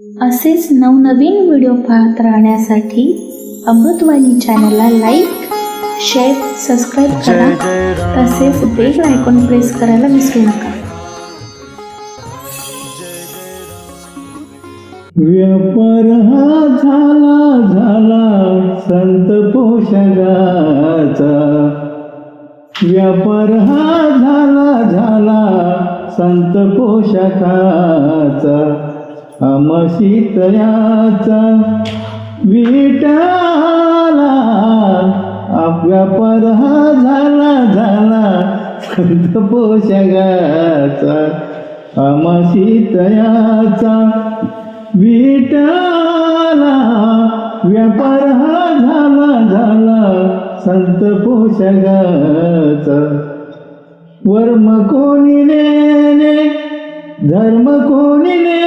असेच नवनवीन व्हिडिओ पाहत राहण्यासाठी अमृतवाणी चॅनलला लाईक शेअर सबस्क्राईब करा. तसेच बेल आयकॉन प्रेस करायला विसरू नका. व्यापार हा झाला झाला संत पोषगाचा व्यापार हा झाला झाला संत पोषकाचा अमशीतयाचा विटाला आप व्यापार हा झाला झाला संत पोषगाचा अमशीतयाचा विटाला व्यापार हा झाला झाला संत पोषगाचा वर्म कोणी नेने धर्म कोणी नेने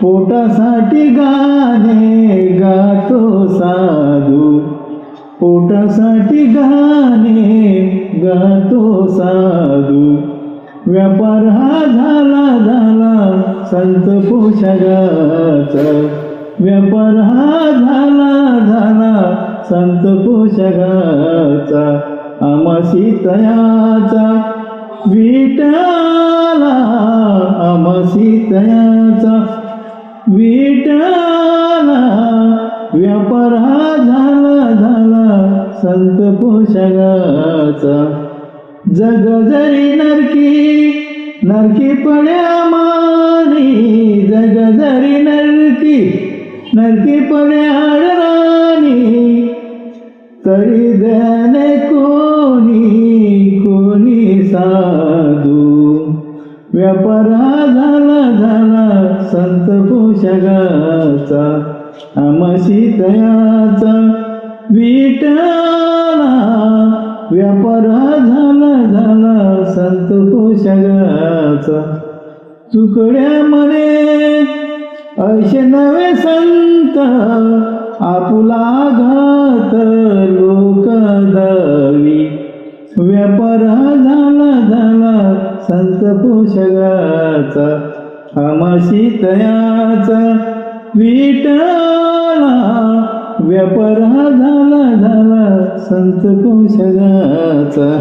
पोटासाठी गाणे गातो साधू. पोटासाठी गाणे गातो साधू. व्यापार हा झाला झाला संत पोषगाचा व्यापार हा झाला झाला संत पोषगाचा आमाशी तयाचा विटा जगाचा. जग जरी नरकी नरकी पड्या मानी जग जरी नरकी नरकी पड्या राणी तरी द्याने कोणी कोणी साधू. व्यापारा झाला झाला संत पोषगाचा आमशी तयाचा विटला व्यापार हा झाला झाला संत पोषगाचा तुकड्या म्हणे असे नवे संत आपुला घात लोक दावी व्यापार झाला झाला संत पोषगाचा आमाशी तयाचा विटला व्यापार हा झाला झाला. संत पोषगाचा